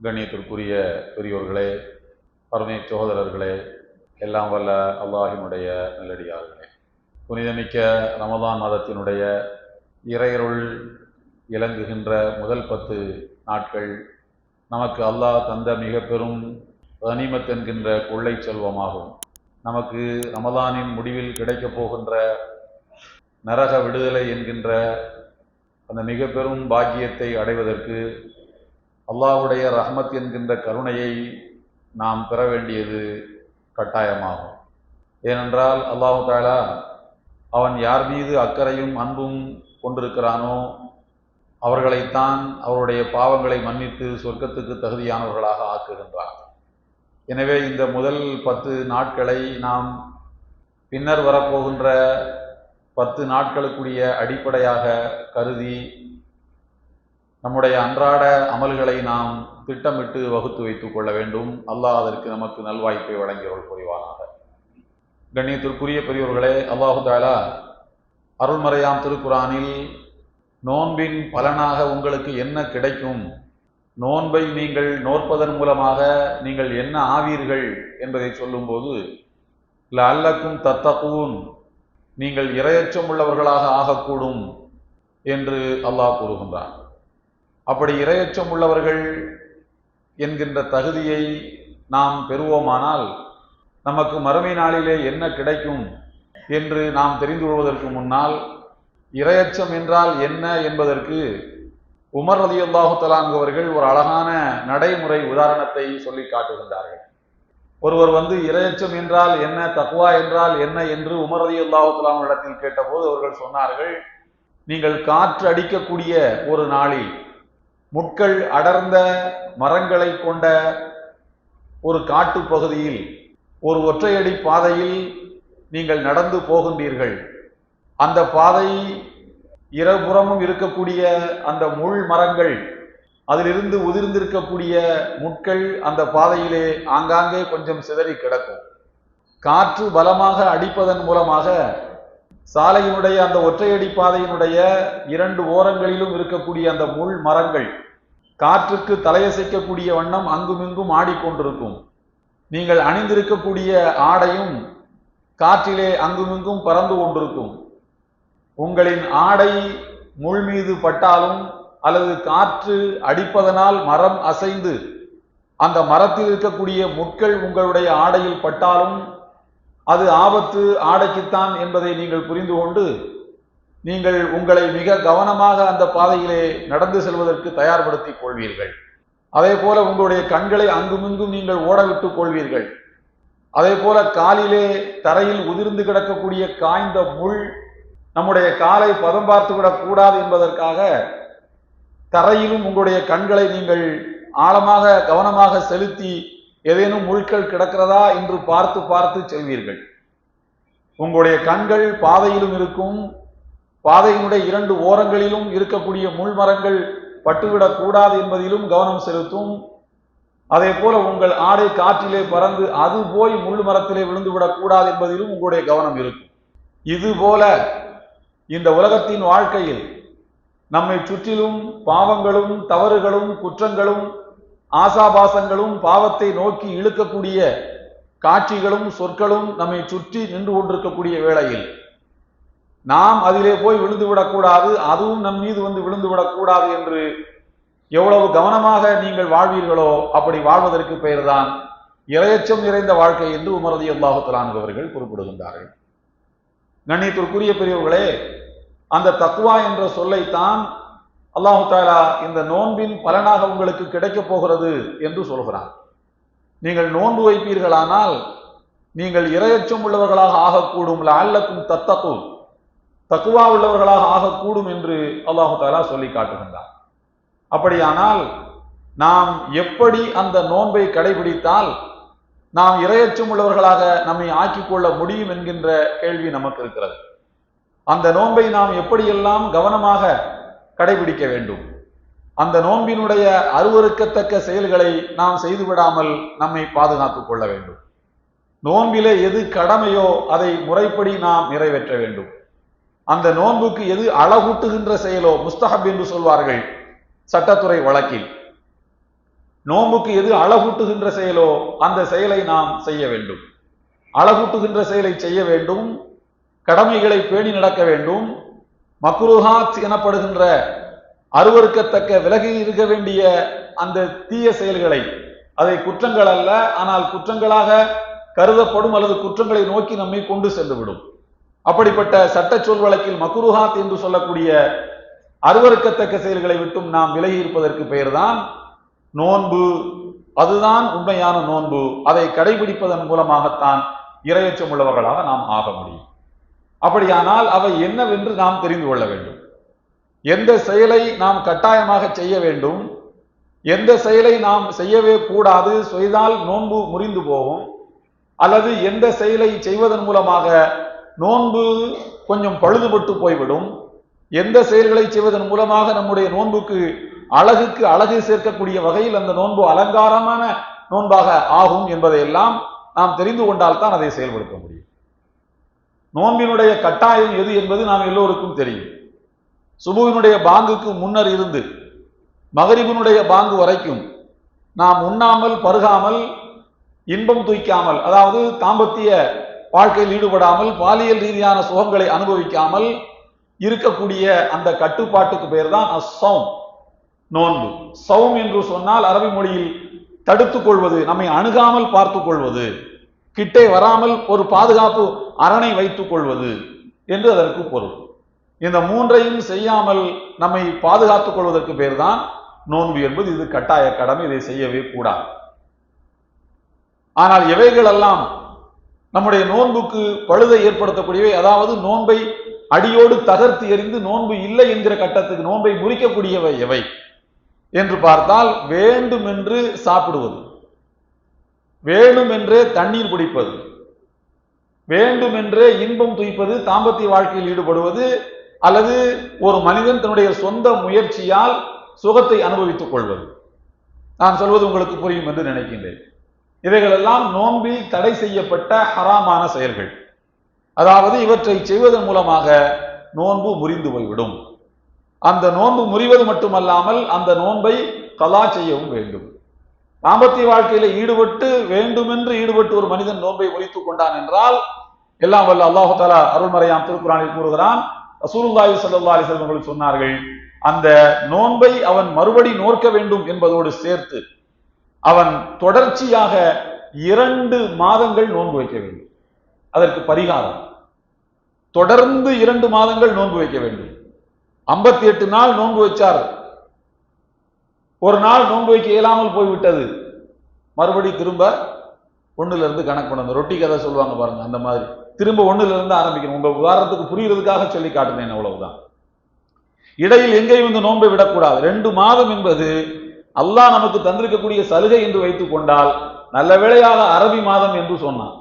கண்ணியத்திற்குரிய பெரியோர்களே பரமே சகோதரர்களே எல்லாம் வல்ல அல்லாஹினுடைய நல்லடியார்களே. புனிதமிக்க ரமதான் மாதத்தினுடைய இறையருள் இலங்குகின்ற முதல் பத்து நாட்கள் நமக்கு அல்லாஹ் தந்த மிக பெரும் கனிமத் என்கின்ற கொள்ளை செல்வமாகும். நமக்கு ரமதானின் முடிவில் கிடைக்கப் போகின்ற நரக விடுதலை என்கின்ற அந்த மிக பெரும் பாக்கியத்தை அடைவதற்கு அல்லாஹ்வுடைய ரஹ்மத் என்கின்ற கருணையை நாம் பெற வேண்டியது கட்டாயமாகும். ஏனென்றால் அல்லாஹு தாலா அவன் யார் மீது அக்கறையும் அன்பும் கொண்டிருக்கிறானோ அவர்களைத்தான் அவருடைய பாவங்களை மன்னித்து சொர்க்கத்துக்கு தகுதியானவர்களாக ஆக்குகின்றான். எனவே இந்த முதல் பத்து நாட்களை நாம் பின்னர் வரப்போகின்ற பத்து நாட்களுக்குரிய அடிப்படையாக கருதி நம்முடைய அன்றாட அமல்களை நாம் திட்டமிட்டு வகுத்து வைத்துக் கொள்ள வேண்டும். அல்லாஹ் அதற்கு நமக்கு நல்வாய்ப்பை வழங்கியவர்கள் புரிவானாக. கண்ணியத்திற்குரிய பெரியவர்களே அல்லாஹு தாலா அருள்மறையாம் திருக்குறானில் நோன்பின் பலனாக உங்களுக்கு என்ன கிடைக்கும்? நோன்பை நீங்கள் நோற்பதன் மூலமாக நீங்கள் என்ன ஆவீர்கள் என்பதை சொல்லும்போது ல அல்லக்கும் தத்தகூன் நீங்கள் இரையச்சம் உள்ளவர்களாக ஆகக்கூடும் என்று அல்லாஹ் கூறுகின்றான். அப்படி இரையச்சம் உள்ளவர்கள் என்கின்ற தகுதியை நாம் பெறுவோமானால் நமக்கு மறுமை நாளிலே என்ன கிடைக்கும் என்று நாம் தெரிந்து கொள்வதற்கு முன்னால் இரையச்சம் என்றால் என்ன என்பதற்கு உமர் ரதி அவர்கள் ஒரு அழகான நடைமுறை உதாரணத்தை சொல்லி காட்டுகின்றார்கள். ஒருவர் வந்து இரையச்சம் என்றால் என்ன தக்குவா என்றால் என்ன என்று உமர் ரதி இடத்தில் கேட்டபோது அவர்கள் சொன்னார்கள் நீங்கள் காற்று அடிக்கக்கூடிய ஒரு நாளில் முட்கள் அடர்ந்த மரங்களை கொண்ட ஒரு காட்டு பகுதியில் ஒரு ஒற்றையடி பாதையில் நீங்கள் நடந்து போகின்றீர்கள். அந்த பாதை இருபுறமும் இருக்கக்கூடிய அந்த முள் மரங்கள் அதிலிருந்து உதிர்ந்திருக்கக்கூடிய முட்கள் அந்த பாதையிலே ஆங்காங்கே கொஞ்சம் சிதறி கிடக்கும். காற்று பலமாக அடிப்பதன் மூலமாக சாலையினுடைய அந்த ஒற்றையடி பாதையினுடைய இரண்டு ஓரங்களிலும் இருக்கக்கூடிய அந்த முள் மரங்கள் காற்றுக்கு தலையசைக்கக்கூடிய வண்ணம் அங்குமிங்கும் ஆடிக்கொண்டிருக்கும். நீங்கள் அணிந்திருக்கக்கூடிய ஆடையும் காற்றிலே அங்குமிங்கும் பறந்து கொண்டிருக்கும். உங்களின் ஆடை முள் மீது பட்டாலும் அல்லது காற்று அடிப்பதனால் மரம் அசைந்து அந்த மரத்தில் இருக்கக்கூடிய முட்கள் உங்களுடைய ஆடையில் பட்டாலும் அது ஆபத்து ஆடைக்குத்தான் என்பதை நீங்கள் புரிந்து கொண்டு நீங்கள் உங்களை மிக கவனமாக அந்த பாதையிலே நடந்து செல்வதற்கு தயார்படுத்திக் கொள்வீர்கள். அதே போல உங்களுடைய கண்களை அங்குமிங்கும் நீங்கள் ஓடவிட்டுக் கொள்வீர்கள். அதே போல காலிலே தரையில் உதிர்ந்து கிடக்கக்கூடிய காய்ந்த முள் நம்முடைய காலை பதம் பார்த்து விடக்கூடாது என்பதற்காக தரையிலும் உங்களுடைய கண்களை நீங்கள் ஆழமாக கவனமாக செலுத்தி ஏதேனும் முள்கள் கிடக்கிறதா என்று பார்த்து பார்த்து செல்வீர்கள். உங்களுடைய கண்கள் பாதையிலும் இருக்கும். பாதையினுடைய இரண்டு ஓரங்களிலும் இருக்கக்கூடிய முள்மரங்கள் பட்டுவிடக் கூடாது என்பதிலும் கவனம் செலுத்தும். அதே போல உங்கள் ஆடை காற்றிலே பறந்து அது போய் முள் மரத்திலே விழுந்து விடக்கூடாது என்பதிலும் உங்களுடைய கவனம் இருக்கும். இது போல இந்த உலகத்தின் வாழ்க்கையில் நம்மை சுற்றிலும் பாவங்களும் தவறுகளும் குற்றங்களும் ஆசாபாசங்களும் பாவத்தை நோக்கி இழுக்கக்கூடிய காட்சிகளும் சொற்களும் நம்மை சுற்றி நின்று கொண்டிருக்கக்கூடிய வேளையில் நாம் அதிலே போய் விழுந்து விடக்கூடாது அதுவும் நம் மீது வந்து விழுந்து விடக்கூடாது என்று எவ்வளவு கவனமாக நீங்கள் வாழ்வீர்களோ அப்படி வாழ்வதற்கு பெயர்தான் இரையச்சம் நிறைந்த வாழ்க்கை என்று உமரதி அல்லாஹு அவர்கள் குறிப்பிடுகின்றார்கள். கண்ணியத்திற்குரிய பெரியவர்களே அந்த தக்குவா என்ற சொல்லைத்தான் அல்லாஹு தாலா இந்த நோன்பின் பலனாக உங்களுக்கு கிடைக்கப் போகிறது என்று சொல்கிறான். நீங்கள் நோன்பு வைப்பீர்களானால் நீங்கள் இரையச்சம் உள்ளவர்களாக ஆகக்கூடும். அல்லக்கும் தத்தக்கு தக்குவா உள்ளவர்களாக ஆகக்கூடும் என்று அல்லாஹு தாலா சொல்லி காட்டுகின்றார் அப்படியானால் நாம் எப்படி அந்த நோன்பை கடைபிடித்தால் நாம் இரையச்சம் உள்ளவர்களாக நம்மை ஆக்கிக் கொள்ள முடியும் என்கின்ற கேள்வி நமக்கு இருக்கிறது. அந்த நோன்பை நாம் எப்படியெல்லாம் கவனமாக கடைபிடிக்க வேண்டும். அந்த நோன்பினுடைய அருவறுக்கத்தக்க செயல்களை நாம் செய்துவிடாமல் நம்மை பாதுகாத்துக் கொள்ள வேண்டும். நோன்பிலே எது கடமையோ அதை முறைப்படி நாம் நிறைவேற்ற வேண்டும். அந்த நோன்புக்கு எது அழகூட்டுகின்ற செயலோ முஸ்தஹப் என்று சொல்வார்கள் சட்டத்துறை வழக்கில். நோன்புக்கு எது அழகூட்டுகின்ற செயலோ அந்த செயலை நாம் செய்ய வேண்டும். அழகூட்டுகின்ற செயலை செய்ய வேண்டும். கடமைகளை பேணி நடக்க வேண்டும். மக்ருஹாத் எனப்படுகின்ற அருவருக்கத்தக்க விலகி இருக்க வேண்டிய அந்த தீய செயல்களை அதை குற்றங்கள் அல்ல ஆனால் குற்றங்களாக கருதப்படும் அல்லது குற்றங்களை நோக்கி நம்மை கொண்டு சென்றுவிடும். அப்படிப்பட்ட சட்ட சொல் வழக்கில் மக்குருஹாத் என்று சொல்லக்கூடிய அருவறுக்கத்தக்க செயல்களை விட்டும் நாம் விலகி இருப்பதற்கு பெயர்தான் நோன்பு. அதுதான் உண்மையான நோன்பு. அதை கடைபிடிப்பதன் மூலமாகத்தான் இரையச்சம் உள்ளவர்களாக நாம் ஆக முடியும். அப்படியானால் அவை என்னவென்று நாம் தெரிந்து கொள்ள வேண்டும். எந்த செயலை நாம் கட்டாயமாக செய்ய வேண்டும் எந்த செயலை நாம் செய்யவே கூடாது செய்தால் நோன்பு முறிந்து போகும் அல்லது எந்த செயலை செய்வதன் மூலமாக நோன்பு கொஞ்சம் பழுதுபட்டு போய்விடும் எந்த செயல்களை செய்வதன் மூலமாக நம்முடைய நோன்புக்கு அழகுக்கு அழகு சேர்க்கக்கூடிய வகையில் அந்த நோன்பு அலங்காரமான நோன்பாக ஆகும் என்பதையெல்லாம் நாம் தெரிந்து கொண்டால் தான் அதை செயல்படுத்த முடியும். நோன்பினுடைய கட்டாயம் எது என்பது நாம் எல்லோருக்கும் தெரியும். சுபுவினுடைய பாங்குக்கு முன்னர் இருந்து மகரிபினுடைய பாங்கு வரைக்கும் நாம் உண்ணாமல் பருகாமல் இன்பம் தூய்க்காமல் அதாவது தாம்பத்திய வாழ்க்கையில் ஈடுபடாமல் பாலியல் ரீதியான சுகங்களை அனுபவிக்காமல் இருக்கக்கூடிய அந்த கட்டுப்பாட்டுக்கு பெயர் தான் அசௌம் நோன்பு. சௌம் என்று சொன்னால் அரபி மொழியில் தடுத்துக் கொள்வது நம்மை அணுகாமல் பார்த்துக் கொள்வது. கிட்டே வராமல் ஒரு பாதுகாப்பு அரணை வைத்துக் கொள்வது என்று அதற்கு பொருள். இந்த மூன்றையும் செய்யாமல் நம்மை பாதுகாத்துக் கொள்வதற்கு பேர் தான் நோன்பு என்பது. இது கட்டாய கடமை இதை செய்யவே கூடாது. ஆனால் எவைகளெல்லாம் நம்முடைய நோன்புக்கு பழுதை ஏற்படுத்தக்கூடியவை அதாவது நோன்பை அடியோடு தகர்த்து எறிந்து நோன்பு இல்லை என்கிற கட்டத்துக்கு நோன்பை முறிக்கக்கூடியவை எவை? என்று பார்த்தால் வேண்டுமென்று சாப்பிடுவது. வேண்டுமென்றே தண்ணீர் குடிப்பது வேண்டுமென்றே இன்பம் துய்ப்பது தாம்பத்திய வாழ்க்கையில் ஈடுபடுவது அல்லது ஒரு மனிதன் தன்னுடைய சொந்த முயற்சியால் சுகத்தை அனுபவித்துக் கொள்வது. நான் சொல்வது உங்களுக்கு புரியும் என்று நினைக்கின்றேன். இவைகளெல்லாம் நோன்பில் தடை செய்யப்பட்ட ஹராமான செயல்கள். அதாவது இவற்றை செய்வதன் மூலமாக நோன்பு முறிந்து போய்விடும். அந்த நோன்பு முறிவது மட்டுமல்லாமல் அந்த நோன்பை கலா செய்யவும் வேண்டும். தாம்பத்திய வாழ்க்கையில ஈடுபட்டு வேண்டுமென்று ஈடுபட்டு ஒரு மனிதன் நோன்பை ஒழித்துக் கொண்டான் என்றால் எல்லாம் வல்ல அல்லாஹு தாலா அருள்மறையாம் திருக்குறானில் கூறுகிறான். ரசூலுல்லாஹி சல்லா அலைஹி சொன்னார்கள் அந்த நோன்பை அவன் மறுபடி நோர்க்க வேண்டும் என்பதோடு சேர்த்து அவன் தொடர்ச்சியாக இரண்டு மாதங்கள் நோன்பு வைக்க வேண்டும். அதற்கு பரிகாரம் தொடர்ந்து இரண்டு மாதங்கள் நோன்பு வைக்க வேண்டும். ஐம்பத்தி எட்டு நாள் நோன்பு வச்சார். ஒரு நாள் நோன்பு வைக்க இயலாமல் போய்விட்டது. மறுபடி திரும்ப ஒன்றுலேருந்து இருந்து கணக்கு பண்ணணும். ரொட்டி கதை சொல்லுவாங்க பாருங்க அந்த மாதிரி. திரும்ப ஒன்றுலேருந்து இருந்து ஆரம்பிக்கணும். உங்க உதாரணத்துக்கு புரியுறதுக்காக சொல்லி காட்டுனேன் அவ்வளவுதான். இடையில் எங்கேயும் இந்த நோன்பை விடக்கூடாது. ரெண்டு மாதம் என்பது அல்லாஹ் நமக்கு தந்திருக்கக்கூடிய சலுகை என்று வைத்துக் கொண்டால் நல்ல வேளையாக அரபி மாதம் என்று சொன்னான்.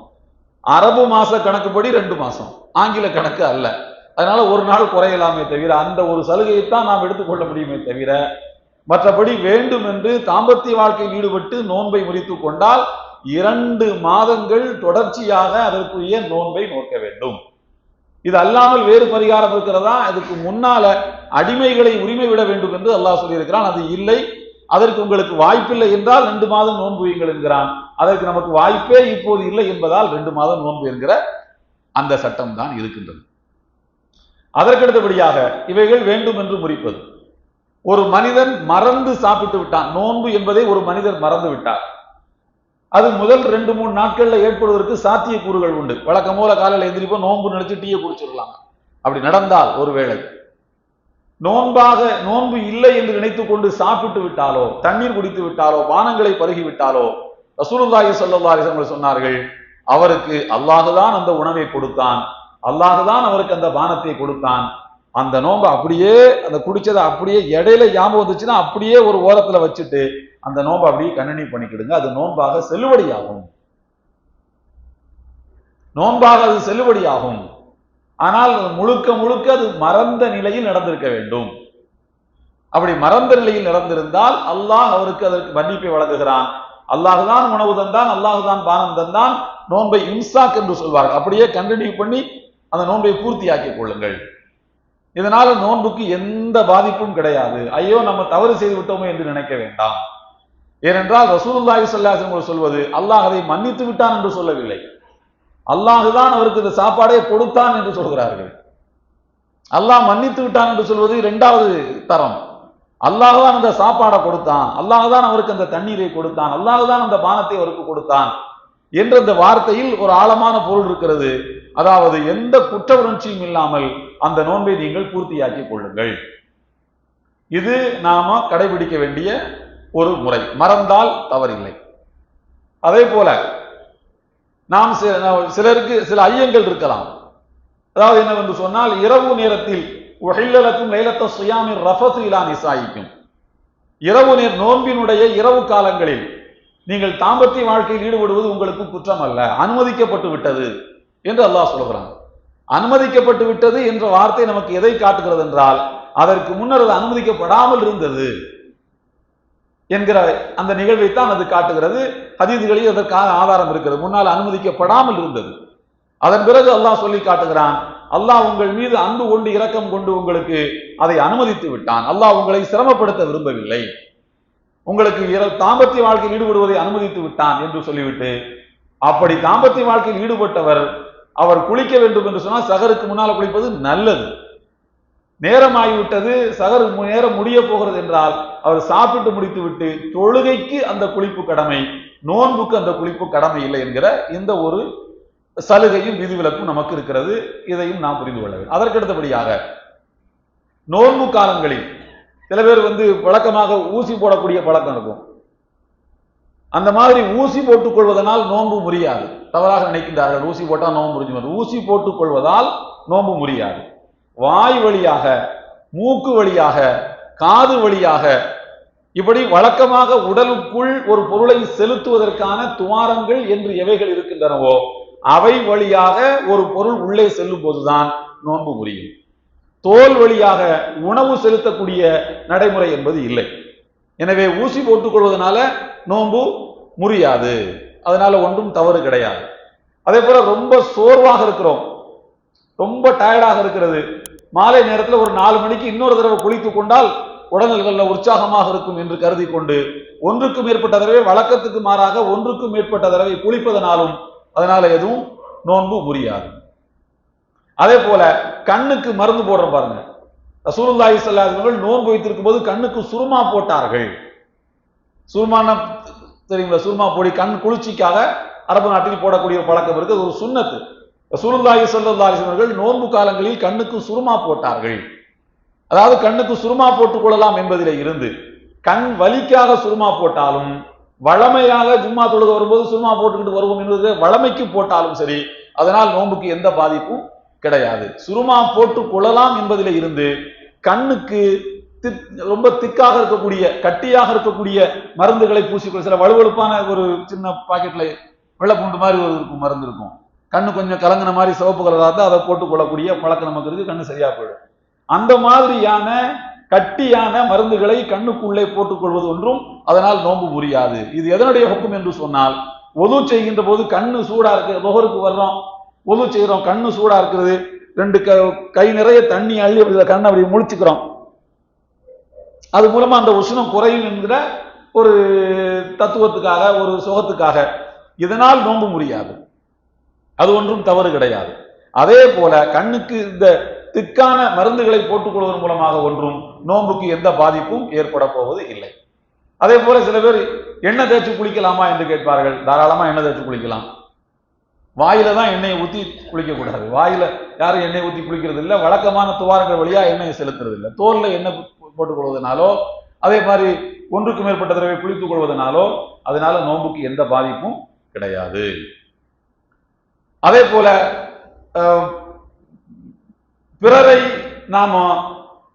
அரபு மாச கணக்குப்படி ரெண்டு மாசம். ஆங்கில கணக்கு அல்ல. அதனால ஒரு நாள் குறையலாமே தவிர அந்த ஒரு சலுகையைத்தான் நாம் எடுத்துக்கொள்ள முடியுமே தவிர மற்றபடி வேண்டும் என்று தாம்பத்திய வாழ்க்கையில் ஈடுபட்டு நோன்பை முறித்து கொண்டால் இரண்டு மாதங்கள் தொடர்ச்சியாக அதற்குரிய நோன்பை நோக்க வேண்டும். இது அல்லாமல் வேறு பரிகாரம் இருக்கிறதா? அதுக்கு முன்னால அடிமைகளை உரிமை விட வேண்டும் என்று அல்லாஹ் சொல்லியிருக்கிறான். அது இல்லை. அதற்கு உங்களுக்கு வாய்ப்பில்லை என்றால் ரெண்டு மாதம் நோன்பு வையுங்கள் என்கிறான். அதற்கு நமக்கு வாய்ப்பே இப்போது இல்லை என்பதால் ரெண்டு மாதம் நோன்பு என்கிற அந்த சட்டம் தான் இருக்கின்றது. அதற்கடுத்தபடியாக இவைகள் வேண்டும் என்று முறிப்பது. ஒரு மனிதன் மறந்து சாப்பிட்டு விட்டான். நோன்பு என்பதை ஒரு மனிதர் மறந்து விட்டார். அது முதல் ரெண்டு மூணு நாட்கள்ல ஏற்படுவதற்கு சாத்திய கூறுகள் உண்டு. வழக்கம் போல காலையில் எந்திரிப்போம் நோன்பு நினைச்சு டீயை குடிச்சிடலாம். அப்படி நடந்தால் ஒருவேளை நோன்பாக நோன்பு இல்லை என்று நினைத்துக் கொண்டு சாப்பிட்டு விட்டாலோ தண்ணீர் குடித்து விட்டாலோ பானங்களை பருகி விட்டாலோ ரசூலுல்லாஹி ஸல்லல்லாஹு சொன்னார்கள் அவருக்கு அல்லாஹுதான் அந்த உணவை கொடுத்தான். அல்லாஹுதான் அவருக்கு அந்த பானத்தை கொடுத்தான். அந்த நோன்பை அப்படியே அந்த குடிச்சதை அப்படியே இடையில ஞாபகம் வந்துச்சுன்னா அப்படியே ஒரு ஓரத்துல வச்சுட்டு அந்த நோன்பை அப்படியே கண்டினியூ பண்ணிக்கிடுங்க. அது நோன்பாக செல்லுபடியாகும். நோன்பாக அது செல்லுபடியாகும். ஆனால் முழுக்க முழுக்க அது மறந்த நிலையில் நடந்திருக்க வேண்டும். அப்படி மறந்த நிலையில் நடந்திருந்தால் அல்லாஹ் அவருக்கு அதற்கு மன்னிப்பை வழங்குகிறான். அல்லாஹுதான் உணவு தந்தான் அல்லாஹுதான் பானம் தந்தான். நோன்பை இம்சாக் என்று சொல்வார்கள். அப்படியே கண்டினியூ பண்ணி அந்த நோன்பை பூர்த்தியாக்கிக் கொள்ளுங்கள். இதனால நோன்புக்கு எந்த பாதிப்பும் கிடையாது. ஐயோ நம்ம தவறு செய்து விட்டோமே என்று நினைக்க வேண்டாம். ஏனென்றால் ரசூலுல்லாஹி ஸல்லல்லாஹு அலைஹி சொல்வது அல்லாஹ் அதை மன்னித்து விட்டான் என்று சொல்லவில்லை. அல்லாஹுதான் அவருக்கு இந்த சாப்பாடே கொடுத்தான் என்று சொல்கிறார்கள். அல்லாஹ் மன்னித்து விட்டான் என்று சொல்வது இரண்டாவது தரம். அல்லாஹ் தான் அந்த சாப்பாடை கொடுத்தான். அல்லாஹ் தான் அவருக்கு அந்த தண்ணீரை கொடுத்தான். அல்லாஹ் தான் அந்த பானத்தை அவருக்கு கொடுத்தான் என்ற அந்த வார்த்தையில் ஒரு ஆழமான பொருள் இருக்கிறது. அதாவது எந்த குற்ற உணர்ச்சியும் இல்லாமல் அந்த நோன்பை நீங்கள் பூர்த்தியாக்கிக் கொள்ளுங்கள். இது நாம கடைபிடிக்க வேண்டிய ஒரு முறை. மறந்தால் தவறில்லை. அதே போல நாம் நாம் சிலருக்கு சில ஐயங்கள் இருக்கலாம். அதாவது என்னவென்று சொன்னால் இரவு நேரத்தில் உஹில்லலக்கும் லைலத்த சுயாமின் ரஃபத்து இலா நிசாயிக்கும். இரவு நேர் நோன்பினுடைய இரவு காலங்களில் நீங்கள் தாம்பத்திய வாழ்க்கையில் ஈடுபடுவது உங்களுக்கு குற்றம் அல்ல அனுமதிக்கப்பட்டு விட்டது என்று அல்லாஹ் சொல்கிறான். அனுமதிக்கப்பட்டு விட்டது என்ற வார்த்தை நமக்கு எதை காட்டுகிறது என்றால் அதற்கு முன்னர் அது அனுமதிக்கப்படாமல் இருந்தது என்கிற அந்த நிகழ்வைத்தான் அது காட்டுகிறது. ஹதீதுகளில் அதற்கான ஆதாரம் இருக்கிறது. முன்னால் அனுமதிக்கப்படாமல் இருந்தது. அதன் பிறகு அல்லாஹ் சொல்லி காட்டுகிறான் அல்லாஹ் உங்கள் மீது அன்பு கொண்டு இரக்கம் கொண்டு உங்களுக்கு அதை அனுமதித்து விட்டான். அல்லாஹ் உங்களை சிரமப்படுத்த விரும்பவில்லை. உங்களுக்கு தாம்பத்திய வாழ்க்கையில் ஈடுபடுவதை அனுமதித்து விட்டான் என்று சொல்லிவிட்டு அப்படி தாம்பத்திய வாழ்க்கையில் ஈடுபட்டவர் அவர் குளிக்க வேண்டும் என்று சொன்னால் சகருக்கு முன்னால் குளிப்பது நல்லது. நேரமாகிவிட்டது சகர் நேரம் முடிய போகிறது என்றால் அவர் சாப்பிட்டு முடித்து விட்டு தொழுகைக்கு அந்த குளிப்பு கடமை நோன்புக்கு அந்த குளிப்பு கடமை இல்லை என்கிற இந்த ஒரு சலுகையும் விதிவிலக்கும் நமக்கு இருக்கிறது. இதையும் நாம் புரிந்து கொள்ள வேண்டும். அதற்கடுத்தபடியாக நோன்பு காலங்களில் சில பேர் வந்து வழக்கமாக ஊசி போடக்கூடிய பழக்கம் இருக்கும். அந்த மாதிரி ஊசி போட்டுக் கொள்வதனால் நோன்பு முறியாது. தவறாக நினைக்கின்றார்கள். ஊசி போட்டால் நோன்பு முறிஞ்சு ஊசி போட்டுக் கொள்வதால் நோன்பு முறியாது. வாய் வழியாக மூக்கு வழியாக காது வழியாக இப்படி வழக்கமாக உடலுக்குள் ஒரு பொருளை செலுத்துவதற்கான துவாரங்கள் என்று எவைகள் இருக்கின்றனவோ அவை வழியாக ஒரு பொருள் உள்ளே செல்லும் போதுதான் நோன்பு முறியும். தோல் வழியாக உணவு செலுத்தக்கூடிய நடைமுறை என்பது இல்லை. எனவே ஊசி போட்டுக்கொள்வதனால நோன்பு முறியாது. அதனால ஒன்றும் தவறு கிடையாது. அதே போல ரொம்ப சோர்வாக இருக்கிறோம். ரொம்ப டயர்டாக இருக்கிறது. மாலை நேரத்தில் ஒரு நாலு மணிக்கு இன்னொரு தடவை குளித்து கொண்டால் உடல்களில் உற்சாகமாக இருக்கும் என்று கருதி கொண்டு ஒன்றுக்கும் மேற்பட்ட தடவை வழக்கத்துக்கு மாறாக ஒன்றுக்கும் மேற்பட்ட தடவை குளிப்பதனாலும் அதனால எதுவும் நோன்பு முறியாது. அதே போல கண்ணுக்கு மருந்து போடுறோம் பாருங்க. ரசூலுல்லாஹி ஸல்லல்லாஹு நோன்பு வைத்திருக்கும் போது கண்ணுக்கு சுருமா போட்டார்கள். சுருமான தெரியுங்களா? சுருமா பொடி கண் குளிர்ச்சிக்காக அரபு நாட்டில் போடக்கூடிய பழக்கம் இருக்கு அது ஒரு சுண்ணத்து. ரசூலுல்லாஹி ஸல்லல்லாஹு அவர்கள் நோன்பு காலங்களில் கண்ணுக்கு சுருமா போட்டார்கள். அதாவது கண்ணுக்கு சுருமா போட்டுக் கொள்ளலாம் என்பதிலே இருந்து கண் வலிக்காக சுருமா போட்டாலும் வளமையாக ஜும்மா தொழுக வரும்போது சுருமா போட்டுக்கிட்டு வருவோம் என்பது வளமைக்கு போட்டாலும் சரி அதனால் நோன்புக்கு எந்த பாதிப்பும் கிடையாது. சுருமா போட்டு கொள்ளலாம் என்பதிலே இருந்து கண்ணுக்கு ரொம்ப திக்காக இருக்கக்கூடிய கட்டியாக இருக்கக்கூடிய மருந்துகளை பூசிக்கொள்ள சில வலுவழுப்பான ஒரு சின்ன பாக்கெட்ல வெள்ளப்பூண்டு மாதிரி ஒரு இருக்கும் மருந்து இருக்கும். கண்ணு கொஞ்சம் கலங்கின மாதிரி சிவப்பு கலராக இருந்தால் அதை போட்டுக்கொள்ளக்கூடிய பழக்கம் நமக்கு இருக்கு கண்ணு சரியா போயிடும். அந்த மாதிரியான கட்டியான மருந்துகளை கண்ணுக்குள்ளே போட்டுக்கொள்வது ஒன்றும் அதனால் நோன்பு புரியாது. இது எதனுடைய ஹுக்கும் என்று சொன்னால் ஒது செய்கின்ற போது கண்ணு சூடா இருக்கு நுகருக்கு வர்றோம் ஒது செய்கிறோம் கண்ணு சூடா இருக்கிறது ரெண்டு க கை நிறைய தண்ணி அள்ளி அப்படி கண்ணை அப்படி முழிச்சுக்கிறோம். அது மூலமா அந்த உஷ்ணம் குறையும் என்கிற ஒரு தத்துவத்துக்காக ஒரு சுகத்துக்காக. இதனால் நோன்பு முடியாது. அது ஒன்றும் தவறு கிடையாது. அதே போல கண்ணுக்கு இந்த திக்கான மருந்துகளை போட்டுக்கொள்வதன் மூலமாக ஒன்றும் நோன்புக்கு எந்த பாதிப்பும் ஏற்பட போவது இல்லை. அதே போல சில பேர் எண்ணெய் தேய்ச்சி குளிக்கலாமா என்று கேட்பார்கள். தாராளமா எண்ணெய் தேய்ச்சி குளிக்கலாம். வாயில தான் எண்ணெயை ஊத்தி குளிக்க கூடாது வாயில யாரும் எண்ணெய் ஊத்தி குளிக்கிறது இல்லை வழக்கமான துவாரங்கள் வழியா எண்ணெயை செலுத்துறது இல்லை தோல்ல எண்ணெய் போட்டுக் கொள்வதனாலோ அதே மாதிரி ஒன்றுக்கு மேற்பட்ட தடவை குளித்துக் கொள்வதனாலோ அதனால நோன்புக்கு எந்த பாதிப்பும் கிடையாது. அதே போல பிறரை நாம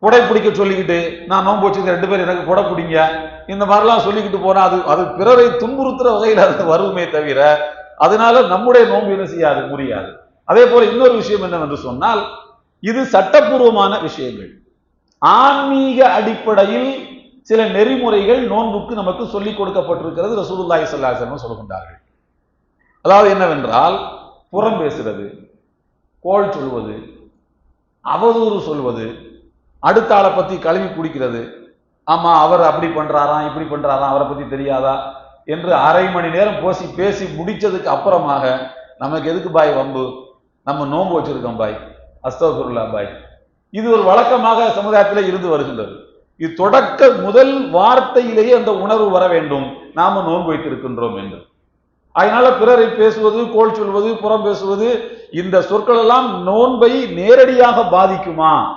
புடை பிடிக்க சொல்லிக்கிட்டு நான் நோன்பு வச்சுக்க ரெண்டு பேர் எனக்கு புடை பிடிங்க இந்த மாதிரிலாம் சொல்லிக்கிட்டு போனா அது அது பிறரை துன்புறுத்துற வகையில் அது வருமே தவிர அதனால நம்முடைய நோன்பு என்ன செய்யாது? முடியாது அதே போல இன்னொரு விஷயம் என்னவென்று சொன்னால் இது சட்டப்பூர்வமான விஷயங்கள். ஆன்மீக அடிப்படையில் சில நெறிமுறைகள் நோன்புக்கு நமக்கு சொல்லிக் கொடுக்கப்பட்டிருக்கிறது ரசூலுல்லாஹி ஸல்லல்லாஹு சொல்கின்றார்கள். அதாவது என்னவென்றால் புறம் பேசுறது கோல் சொல்வது அவதூறு சொல்வது அடுத்த ஆளை பத்தி கழுவி குடிக்கிறது ஆமா அவர் அப்படி பண்றாராம் இப்படி பண்றாராம் அவரை பத்தி தெரியாதா? என்று அரை மணி நேரம் போசி பேசி முடிச்சதுக்கு அப்புறமாக நமக்கு எதுக்கு பாய் வம்பு? நம்ம நோன்பு வச்சிருக்கோம் பாய். அஸ்தகுருல்லா பாய். இது ஒரு வழக்கமாக சமுதாயத்தில் இருந்து வருகின்றது. இது தொடக்க முதல் வார்த்தையிலேயே அந்த உணர்வு வர வேண்டும். நாம நோன்பு வைத்திருக்கின்றோம் என்று. அதனால பிறரை பேசுவது கோல் சொல்வது புறம் பேசுவது இந்த சொற்கள் எல்லாம் நோன்பை நேரடியாக பாதிக்குமா?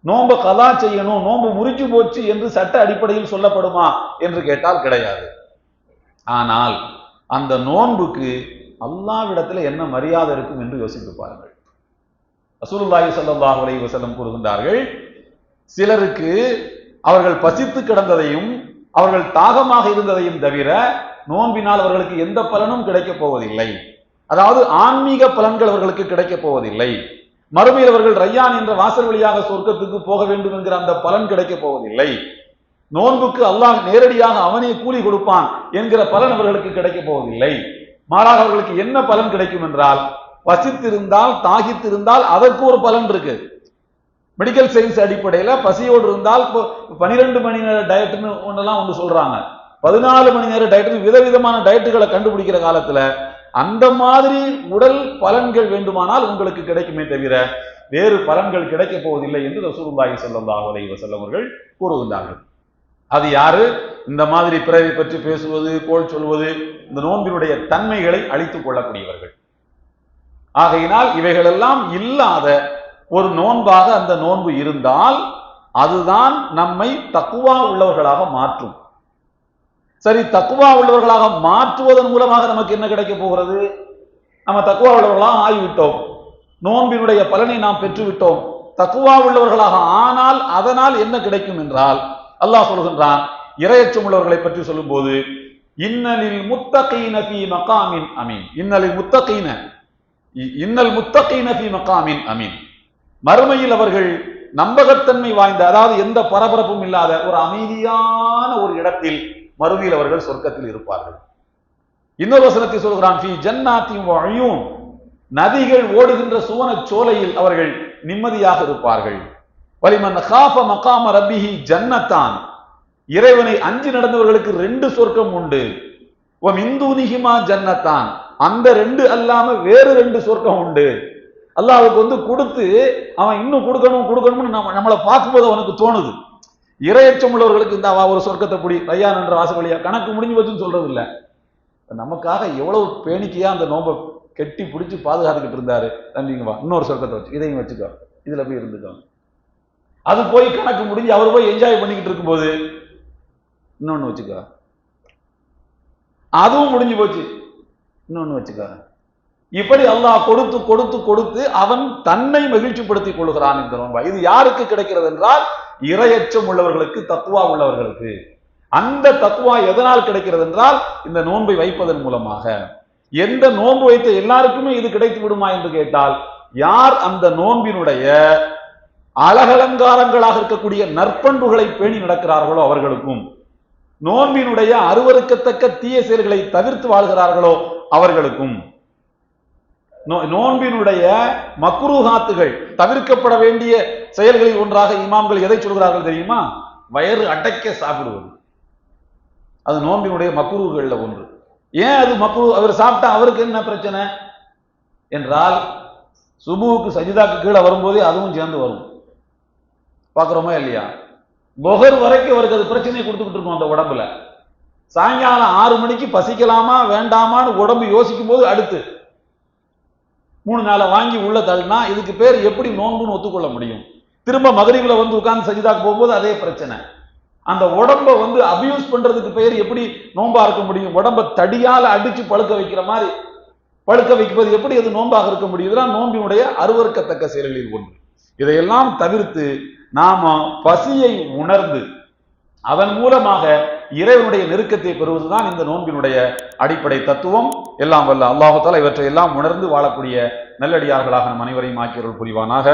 நோன்பை கதா செய்யணும் நோன்பு முறிச்சு போச்சு என்று சட்ட அடிப்படையில் சொல்லப்படுமா? என்று கேட்டால் கிடையாது. ஆனால் அந்த நோன்புக்கு அல்லாவிடத்தில் என்ன மரியாதை இருக்கும் என்று யோசித்து பாருங்கள். ரசூலுல்லாஹி ஸல்லல்லாஹு அலைஹி வஸல்லம் கூறுகின்றார்கள் சிலருக்கு அவர்கள் பசித்து கிடந்ததையும் அவர்கள் தாகமாக இருந்ததையும் தவிர நோன்பினால் அவர்களுக்கு எந்த பலனும் கிடைக்கப் போவதில்லை. அதாவது ஆன்மீக பலன்கள் அவர்களுக்கு கிடைக்கப் போவதில்லை. மறுமையில் அவர்கள் ரையான் என்ற வாசல் வழியாக சொர்க்கத்துக்கு போக வேண்டும் என்கிற அந்த பலன் கிடைக்கப் போவதில்லை. நோன்புக்கு அல்லாஹ் நேரடியாக அவனே கூலி கொடுப்பான் என்கிற பலன் அவர்களுக்கு கிடைக்கப் போவதில்லை. மாறாக அவர்களுக்கு என்ன பலன் கிடைக்கும் என்றால் பசித்திருந்தால் தாகித்திருந்தால் அதற்கு ஒரு பலன் இருக்கு. மெடிக்கல் சயின்ஸ் அடிப்படையில பசியோடு இருந்தால் பனிரெண்டு மணி நேர டயட்னு ஒன்றெல்லாம் ஒன்று சொல்றாங்க. பதினாலு மணி நேர டயட்னு விதவிதமான டயட்டுகளை கண்டுபிடிக்கிற காலத்துல அந்த மாதிரி உடல் பலன்கள் வேண்டுமானால் உங்களுக்கு கிடைக்குமே தவிர வேறு பலன்கள் கிடைக்கப் போவதில்லை என்று ரசூலுல்லாஹி ஸல்லல்லாஹு அலைஹி வஸல்லம் அவர்கள் கூறுகின்றார்கள். அது யாரு? இந்த மாதிரி பிறவை பற்றி பேசுவது கோல் சொல்வது இந்த நோன்பினுடைய தன்மைகளை அழித்துக் கொள்ளக்கூடியவர்கள். ஆகையினால் இவைகளெல்லாம் இல்லாத ஒரு நோன்பாக அந்த நோன்பு இருந்தால் அதுதான் நம்மை தக்குவா உள்ளவர்களாக மாற்றும். சரி தக்குவா உள்ளவர்களாக மாற்றுவதன் மூலமாக நமக்கு என்ன கிடைக்க போகிறது? நம்ம தக்குவா உள்ளவர்களாக ஆகிவிட்டோம். நோன்பினுடைய பலனை நாம் பெற்றுவிட்டோம். தக்குவா உள்ளவர்களாக ஆனால் அதனால் என்ன கிடைக்கும் என்றால் அல்லாஹ் சொல்கின்றான் இரையச்சம் உள்ளவர்களை பற்றி சொல்லும்போது இன்னலில் முத்தகீன ஃபீ மகாமின் அமீன். இன்னலில் முத்தகீன இன்னல் முத்தகீன ஃபீ மகாமின் அமீன். மறுமையில் அவர்கள் நம்பகத்தன்மை வாய்ந்த அதாவது எந்த பரபரப்பும் இல்லாத ஒரு அமைதியான ஒரு இடத்தில் மறுமையில் அவர்கள் சொர்க்கத்தில் இருப்பார்கள். இன்னொரு வசனத்தை சொல்கிறான் ஃபி ஜன்னாத்தின் வழியும் நதிகள் ஓடுகின்ற சுவன சோலையில் அவர்கள் நிம்மதியாக இருப்பார்கள். வலிமன் காஃப மகாம ரப்பிஹி ஜன்னத்தான். இறைவனை அஞ்சு நடந்தவர்களுக்கு ரெண்டு சொர்க்கம் உண்டு. ஓ மிந்துனிஹிமா ஜன்னத்தான். அந்த ரெண்டு அல்லாம வேறு ரெண்டு சொர்க்கம் உண்டு. அல்லாவுக்கு வந்து கொடுத்து அவன் இன்னும் கொடுக்கணும் கொடுக்கணும்னு நம்ம நம்மளை பார்க்கும்போது அவனுக்கு தோணுது. இரையச்சம் உள்ளவர்களுக்கு இந்த அவ ஒரு சொர்க்கத்தை பிடி ஐயா என்ற வாசல் வழியா கணக்கு முடிஞ்சு வச்சுன்னு சொல்றது இல்லை நமக்காக எவ்வளவு பேணிக்கையா அந்த நோம்பை கெட்டி பிடிச்சி பாதுகாத்துக்கிட்டு இருந்தாரு தம்பிங்க வா இன்னொரு சொர்க்கத்தை வச்சு இதையும் வச்சுக்கோ. இதுல போய் இருந்துக்கோ. அது போய் கணக்கு முடிஞ்சு அவர் போய் என்ஜாய் பண்ணிக்கிட்டு இருக்கும்போது இன்னொன்னு வச்சுக்கோ. அதுவும் முடிஞ்சு போச்சு. இன்னொன்னு வச்சுக்கோ. இப்படி அல்லாஹ் கொடுத்து கொடுத்து கொடுத்து அவன் தன்னை மகிழ்ச்சிப்படுத்திக் கொள்கிறான் இந்த நோன்பா. இது யாருக்கு கிடைக்கிறது என்றால் இரையச்சம் உள்ளவர்களுக்கு தத்துவா உள்ளவர்களுக்கு. அந்த தத்துவா எதனால் கிடைக்கிறது என்றால் இந்த நோன்பை வைப்பதன் மூலமாக. எந்த நோன்பு வைத்த எல்லாருக்குமே இது கிடைத்து விடுமா என்று கேட்டால் யார் அந்த நோன்பினுடைய அழகலங்காரங்களாக இருக்கக்கூடிய நற்பண்புகளை பேணி நடக்கிறார்களோ அவர்களுக்கும்? நோன்பினுடைய அருவருக்கத்தக்க தீய செயல்களை தவிர்த்து வாழ்கிறார்களோ அவர்களுக்கும்? நோன்பினுடைய மக்ரூஹாத்துகள் தவிர்க்கப்பட வேண்டிய செயல்களில் ஒன்றாக இமாம்கள் எதை சொல்கிறார்கள் தெரியுமா? வயறு அடைக்க சாப்பிடுவது. அது நோன்பினுடைய மக்ரூகள்ல ஒன்று. ஏன் அது மக்ரு அவர் சாப்பிட்டா அவருக்கு என்ன பிரச்சனை? என்றால் சுபுவுக்கு சஜிதாக்கு கீழே வரும்போதே அதுவும் சேர்ந்து வரும். பார்க்குறோமா இல்லையா? பொகர் வரைக்கும் அவருக்கு அது பிரச்சனையை கொடுத்துக்கிட்டு இருக்கும் அந்த உடம்புல. சாயங்காலம் ஆறு மணிக்கு பசிக்கலாமா வேண்டாமான்னு உடம்பு யோசிக்கும் போது அடுத்து. மூணு நாளை வாங்கி உள்ள தள்ளினா இதுக்கு பேர் எப்படி நோன்புன்னு ஒத்துக்கொள்ள முடியும்? திரும்ப மகரிவுல வந்து உட்கார்ந்து சஜிதாக்கு போகும்போது அதே பிரச்சனை. அந்த உடம்ப வந்து அபியூஸ் பண்றதுக்கு பெயர் எப்படி நோன்பா இருக்க முடியும்? உடம்ப தடியால அடிச்சு பழுக்க வைக்கிற மாதிரி பழுக்க வைப்பது எப்படி அது நோன்பாக இருக்க முடியும்? இதெல்லாம் நோன்பினுடைய அருவருக்கத்தக்க செயல்களில் ஒன்று. இதையெல்லாம் தவிர்த்து நாம பசியை உணர்ந்து அதன் மூலமாக இறைவனுடைய நெருக்கத்தை பெறுவதுதான் இந்த நோன்பினுடைய அடிப்படை தத்துவம். எல்லாம் வல்ல அல்லாஹால இவற்றை எல்லாம் உணர்ந்து வாழக்கூடிய நல்லடியார்களாக நம் அனைவரையும் ஆக்கியவர்கள் புரிவானாக.